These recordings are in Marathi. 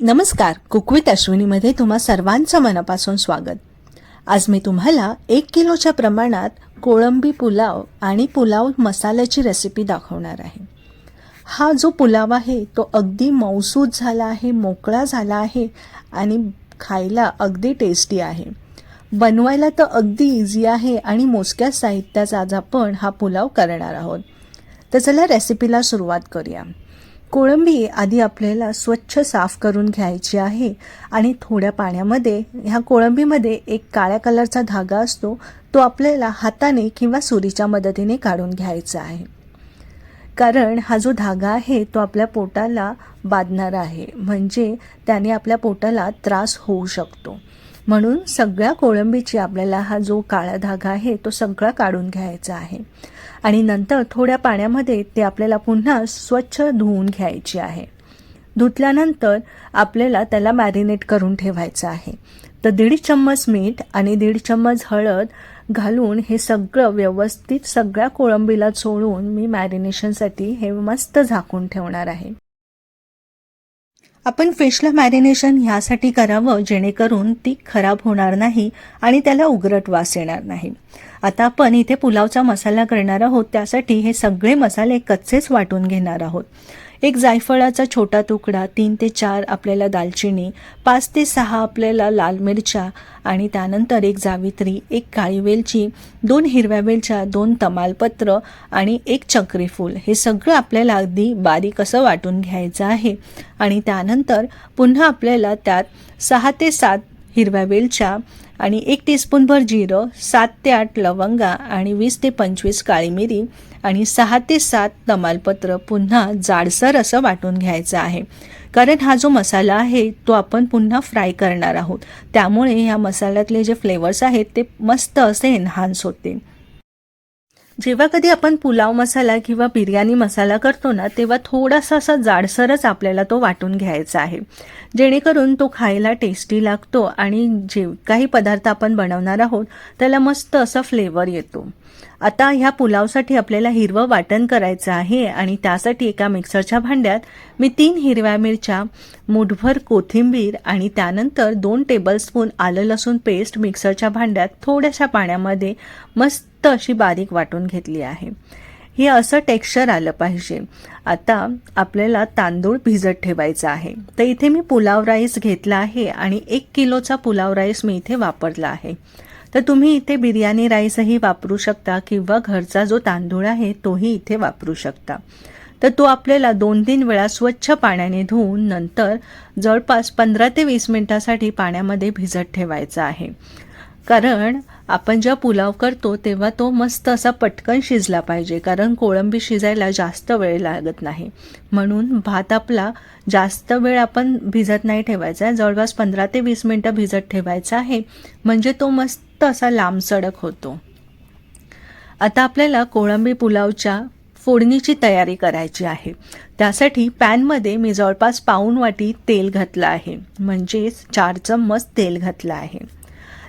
नमस्कार कुकवित अश्विनीमध्ये तुम्हा सर्वांचं मनापासून स्वागत. आज मी तुम्हाला एक किलोच्या प्रमाणात कोळंबी पुलाव आणि पुलाव मसाल्याची रेसिपी दाखवणार आहे. हा जो पुलाव आहे तो अगदी मौसूद झाला आहे मोकळा झाला आहे आणि खायला अगदी टेस्टी आहे. बनवायला तर अगदी इझी आहे आणि मोजक्या साहित्याचा आज आपण हा पुलाव करणार आहोत. तर चला रेसिपीला सुरुवात करूया. कोळंबी आधी आपल्याला स्वच्छ साफ करून घ्यायची आहे आणि थोड्या पाण्यामध्ये ह्या कोळंबीमध्ये एक काळ्या कलरचा धागा असतो तो आपल्याला हाताने किंवा सुरीच्या मदतीने काढून घ्यायचा आहे. कारण हा जो धागा आहे तो आपल्या पोटाला बांधणारा आहे. म्हणजे त्याने आपल्या पोटाला त्रास होऊ शकतो. म्हणून सगळ्या कोळंबीची आपल्याला हा जो काळा धागा आहे तो सगळा काढून घ्यायचा आहे. आणि नंतर थोड्या पाण्यामध्ये ते आपल्याला पुन्हा स्वच्छ धुवून घ्यायची आहे. धुतल्यानंतर आपल्याला त्याला मॅरिनेट करून ठेवायचं आहे. तर दीड चम्मच मीठ आणि दीड चम्मच हळद घालून हे सगळं व्यवस्थित सगळ्या कोळंबीला चोळून मी मॅरिनेशनसाठी हे मस्त झाकून ठेवणार आहे. आपण फिशला मॅरिनेशन ह्यासाठी करावं जेणेकरून ती खराब होणार नाही आणि त्याला उगरट वास येणार नाही. आता आपण इथे पुलावचा मसाला करणार आहोत त्यासाठी हे सगळे मसाले कच्चेच वाटून घेणार आहोत. एक जायफळाचा छोटा तुकडा तीन ते चार आपल्याला दालचिनी पाच ते सहा आपल्याला लाल मिरच्या आणि त्यानंतर एक जावित्री एक काळी वेलची दोन हिरव्या वेलच्या दोन तमालपत्र आणि एक चक्रीफूल हे सगळं आपल्याला अगदी बारीक असं वाटून घ्यायचं आहे. आणि त्यानंतर पुन्हा आपल्याला त्यात सहा ते सात हिरव्या वेलच्या आणि एक टीस्पूनभर जिरं सात ते आठ लवंगा आणि वीस ते पंचवीस काळी मिरी आणि सहा ते सात तमालपत्र पुन्हा जाडसर असं वाटून घ्यायचं आहे. कारण हा जो मसाला आहे तो आपण पुन्हा फ्राय करणार आहोत. त्यामुळे ह्या मसाल्यातले जे फ्लेवर्स आहेत ते मस्त असे एन्हान्स होते जेव्हा कधी आपण पुलाव मसाला किंवा बिर्याणी मसाला करतो ना तेव्हा थोडासा असा जाडसरच आपल्याला तो वाटून घ्यायचा आहे. जेणेकरून तो खायला टेस्टी लागतो आणि जे काही पदार्थ आपण बनवणार आहोत त्याला मस्त असा फ्लेवर येतो. आता ह्या पुलावसाठी आपल्याला हिरवं वाटण करायचं आहे आणि त्यासाठी एका मिक्सरच्या भांड्यात मी तीन हिरव्या मिरच्या मुठभर कोथिंबीर आणि त्यानंतर दोन टेबलस्पून आलं लसूण पेस्ट मिक्सरच्या भांड्यात थोड्याशा पाण्यामध्ये मस्त अशी बारीक वाटून घेतली आहे. हे असं टेक्स्चर आलं पाहिजे. आता आपल्याला तांदूळ भिजत ठेवायचा आहे. तर इथे मी पुलाव राईस घेतला आहे आणि एक किलोचा पुलाव राईस मी इथे वापरला आहे. तर तुम्ही इथे बिर्याणी राईसही वापरू शकता किंवा घरचा जो तांदूळ आहे तोही इथे वापरू शकता. तर तो आपल्याला दोन तीन वेळा स्वच्छ पाण्याने धुवून नंतर जवळपास पंधरा ते वीस मिनटासाठी पाण्यामध्ये भिजत ठेवायचा आहे. कारण आपण जेव्हा पुलाव करतो तेव्हा तो मस्त असा पटकन शिजला पाहिजे कारण कोळंबी शिजायला जास्त वेळ लागत नाही. म्हणून भात आपला जास्त वेळ आपण भिजत नाही ठेवायचा. आहे जवळपास पंधरा ते वीस मिनटं भिजत ठेवायचा आहे. म्हणजे तो मस्त असा लांबसडक होतो. आता आपल्याला कोळंबी पुलावच्या फोडणीची तयारी करायची आहे. त्यासाठी पॅनमध्ये मी जवळपास पाऊण वाटी तेल घातलं आहे. म्हणजेच चार चम्मच तेल घातलं आहे.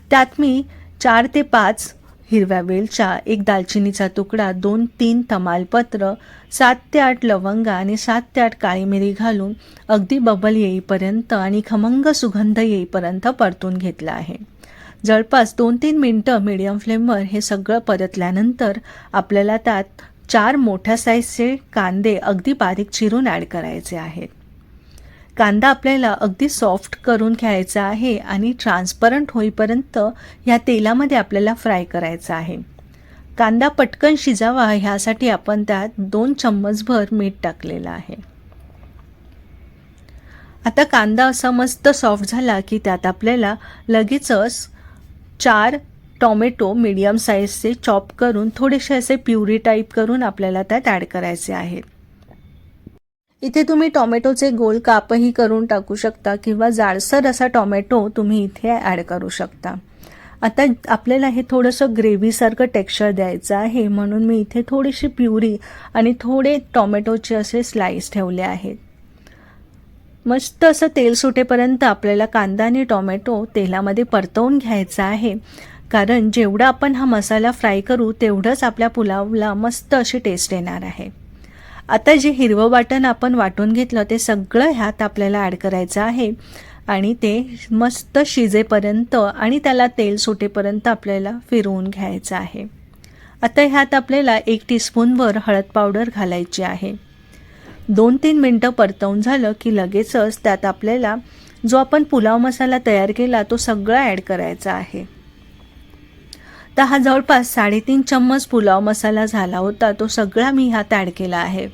त्यात मी चार ते पाच हिरव्या वेलच्या एक दालचिनीचा तुकडा दोन तीन तमालपत्र सात ते आठ लवंगा आणि सात ते आठ काळी मिरी घालून अगदी बबल येईपर्यंत आणि खमंग सुगंध येईपर्यंत परतून घेतला आहे. जवळपास दोन तीन मिनटं मीडियम फ्लेमवर हे सगळं परतल्यानंतर आपल्याला त्यात चार मोठ्या साईजचे कांदे अगदी बारीक चिरून ॲड करायचे आहेत. कांदा आपल्याला अगदी सॉफ्ट करून घ्यायचा आहे आणि ट्रान्सपरंट होईपर्यंत ह्या तेलामध्ये आपल्याला फ्राय करायचा आहे. कांदा पटकन शिजावा ह्यासाठी आपण त्यात दोन चम्मचभर मीठ टाकलेलं आहे. आता कांदा असा मस्त सॉफ्ट झाला की त्यात आपल्याला लगेचच चार टॉमॅटो मीडियम साईजचे चॉप करून थोडेसे असे प्युरी टाईप करून आपल्याला त्यात ॲड करायचे आहेत इथे तुम्ही टॉमॅटोचे गोल कापही करून टाकू शकता किंवा जाडसर असा टॉमॅटो तुम्ही इथे ॲड करू शकता. आता आपल्याला हे थोडंसं ग्रेव्हीसारखं टेक्स्चर द्यायचं आहे म्हणून मी इथे थोडीशी प्युरी आणि थोडे टॉमॅटोचे असे स्लाईस ठेवले आहेत. मस्त असं तेल सुटेपर्यंत आपल्याला कांदा आणि टॉमॅटो तेलामध्ये परतवून घ्यायचा आहे. कारण जेवढा आपण हा मसाला फ्राय करू तेवढंच आपल्या पुलावला मस्त अशी टेस्ट येणार आहे. आता जे हिरवं वाटण आपण वाटून घेतलं ते सगळं ह्यात आपल्याला ॲड करायचं आहे. आणि ते मस्त शिजेपर्यंत आणि त्याला तेल सुटेपर्यंत आपल्याला फिरवून घ्यायचं आहे. आता ह्यात आपल्याला एक टीस्पूनवर हळद पावडर घालायची आहे. दोन तीन मिनटं परतवून झालं की लगेचच त्यात आपल्याला जो आपण पुलाव मसाला तयार केला तो सगळा ॲड करायचा आहे. तर हा जवळपास साडेतीन चम्मच पुलाव मसाला झाला होता तो सगळा मी ह्यात ॲड केला आहे.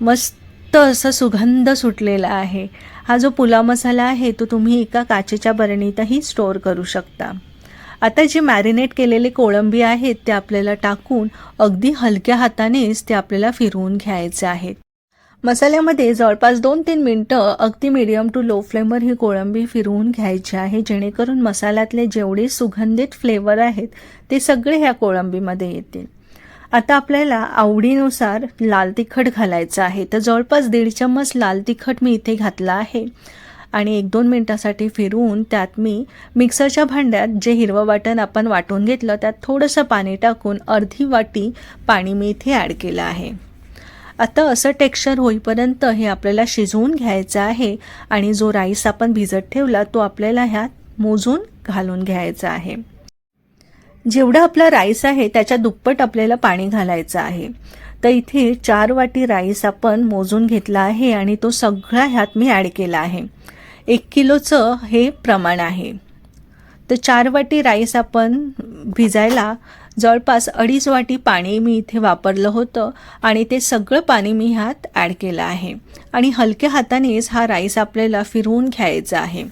मस्त असं सुगंध सुटलेला आहे. हा जो पुलाव मसाला आहे तो तुम्ही एका काचेच्या बरणीतही स्टोअर करू शकता. आता जे मॅरिनेट केलेले कोळंबी आहेत ते आपल्याला टाकून अगदी हलक्या हातानेच ते आपल्याला फिरवून घ्यायचे आहेत. मसाल्यामध्ये जवळपास दोन तीन मिनटं अगदी मिडियम टू लो फ्लेमवर ही कोळंबी फिरवून घ्यायची आहे जेणेकरून मसाल्यातले जेवढे सुगंधित फ्लेवर आहेत ते सगळे ह्या कोळंबीमध्ये येतील. आता आपल्याला आवडीनुसार लाल तिखट घालायचं आहे. तर जवळपास दीड चम्मच लाल तिखट मी इथे घातला आहे. आणि एक दोन मिनटासाठी फिरवून त्यात मी मिक्सरच्या भांड्यात जे हिरवं वाटण आपण वाटून घेतलं त्यात थोडंसं पाणी टाकून अर्धी वाटी पाणी मी इथे ॲड केलं आहे. आता असं टेक्स्चर होईपर्यंत हे आपल्याला शिजवून घ्यायचं आहे आणि जो राईस आपण भिजत ठेवला तो आपल्याला ह्यात मोजून घालून घ्यायचा आहे. जेवढा आपला राईस आहे त्याच्या दुप्पट आपल्याला पाणी घालायचं आहे. तर इथे चार वाटी राईस आपण मोजून घेतला आहे आणि तो सगळा ह्यात मी ॲड केला आहे. एक किलोचं हे प्रमाण आहे. तर चार वाटी राईस आपण भिजायला जवळपास अडीच वाटी पाणी मी इथे वापरलं होतं आणि ते सगळं पाणी मी ह्यात ॲड केलं आहे. आणि हलक्या हातानेच हा राईस आपल्याला फिरवून घ्यायचा आहे.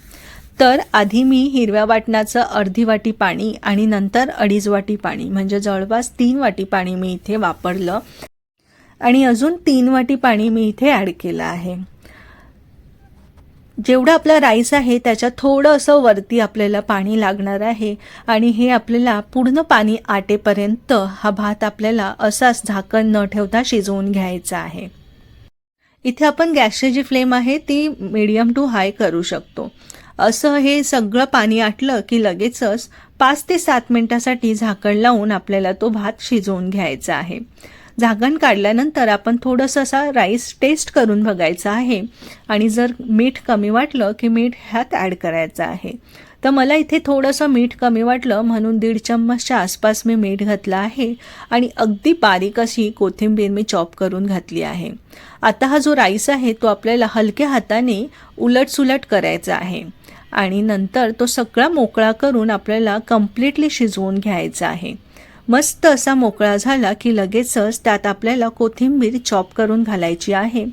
तर आधी मी हिरव्या वाटणाचं अर्धी वाटी पाणी आणि नंतर अडीच वाटी पाणी म्हणजे जवळपास तीन वाटी पाणी मी इथे वापरलं. आणि अजून तीन वाटी पाणी मी इथे ॲड केलं आहे. जेवढं आपला राईस आहे त्याच्या थोडं असं वरती आपल्याला पाणी लागणार आहे आणि हे आपल्याला पूर्ण पाणी आटेपर्यंत हा भात आपल्याला असाच झाकण न ठेवता शिजवून घ्यायचा आहे. इथे आपण गॅसची जी फ्लेम आहे ती मीडियम टू हाय करू शकतो. असं हे सगळं पाणी आटलं की लगेचच पाच ते सात मिनटासाठी झाकण लावून आपल्याला तो भात शिजवून घ्यायचा आहे. झाकण काढल्यानंतर आपण थोडंसं असा राईस टेस्ट करून बघायचा आहे. आणि जर मीठ कमी वाटलं की मीठ ह्यात ॲड करायचं आहे. तर मला इथे थोडंसं मीठ कमी वाटलं म्हणून दीड चम्मचच्या आसपास मी मीठ घातलं आहे. आणि अगदी बारीक अशी कोथिंबीर मी चॉप करून घातली आहे. आता हा जो राईस आहे तो आपल्याला हलक्या हाताने उलटसुलट करायचा आहे. आणि नंतर तो सगळा मोकळा करून आपल्याला कम्प्लिटली शिजवून घ्यायचा आहे. मस्त असा मोकळा झाला की लगेचच त्यात आपल्याला कोथिंबीर चॉप करून घालायची आहे.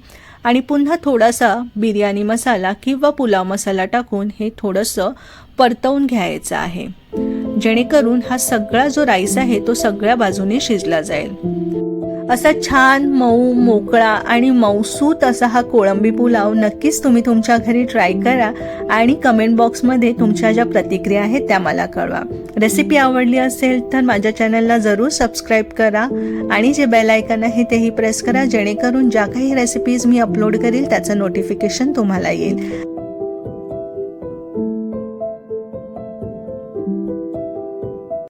आणि पुन्हा थोडासा बिर्याणी मसाला किंवा पुलाव मसाला टाकून हे थोडंसं परतवून घ्यायचं आहे. जेणेकरून हा सगळा जो राईस आहे तो सगळ्या बाजूने शिजला जाईल. असा छान मऊ मोकळा आणि मौसूत असा हा कोळंबी पुलाव नक्कीच तुम्ही तुमच्या घरी ट्राय करा आणि कमेंट बॉक्समध्ये तुमच्या ज्या प्रतिक्रिया आहेत त्या मला कळवा. रेसिपी आवडली असेल तर माझ्या चॅनलला जरूर सबस्क्राईब करा आणि जे बेल आयकन आहे तेही प्रेस करा जेणेकरून ज्या काही रेसिपीज मी अपलोड करील त्याचं नोटिफिकेशन तुम्हाला येईल.